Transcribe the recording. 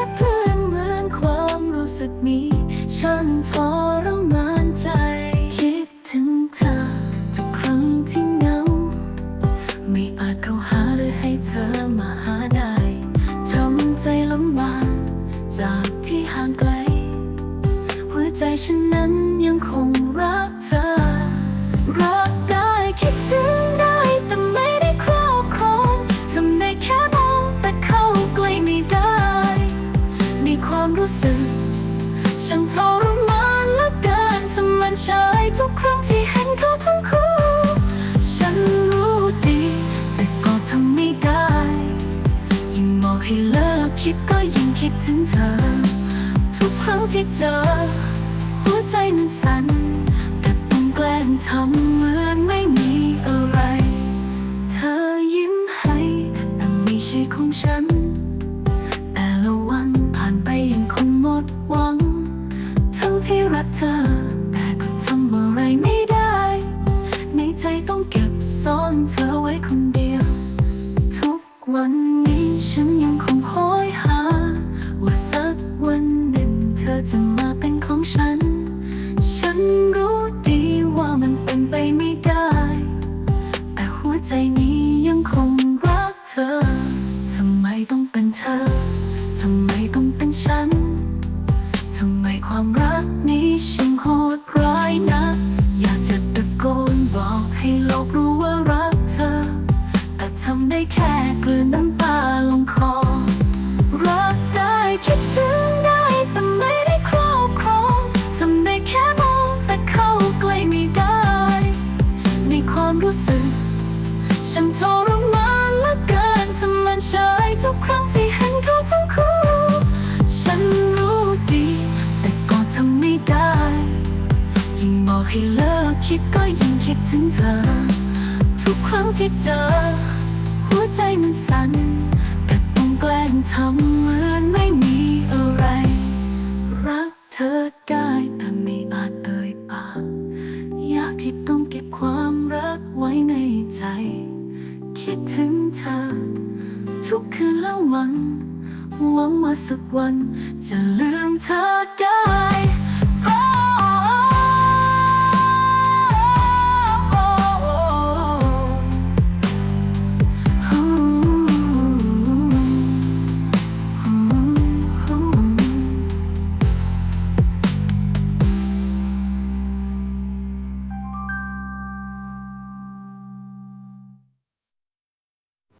ค่เพื่อนเหมือนความรู้สึกนี้ช่างทรมานใจ คิดถึงเธอทุกครั้งที่เหงา ไม่อาจเข้าหาหรือให้เธอมาหาได้ทำใจลำบากจากที่ห่างไกล หัวใจฉันนั้นยังคงรักเธอ ความรู้สึก ฉันทรมานเหลือเกินทำมันเฉยทุกครั้งที่เห็นเขาทั้งคู่ ฉันรู้ดี แต่ก็ทำไม่ได้ ยิ่งบอกให้เลิกคิดก็ยิ่งคิดถึงเธอ ทุกครั้งที่เจอ หัวใจมันสั่นแต่ต้องแกล้งทำเหมือนไม่มีอะไร เธอยิ้มให้แต่ไม่ใช่ของฉัน เธอ ทำไมต้องเป็นเธอ ทำไมต้องเป็นฉัน ทำไมความรักนี้ช่างโหดร้ายนักอยากจะตะโก ทุกครั้งที่เจอ หัวใจมันสั่นแต่ต้องแกล้งทำเหมือนไม่มีอะไร รักเธอได้แต่ไม่อาจเอ่ยปากอยากที่ต้องเก็บความรักไว้ในใจ คิดถึงเธอ ทุกคืนและวันหวังว่าสักวันจะลืมเธอได้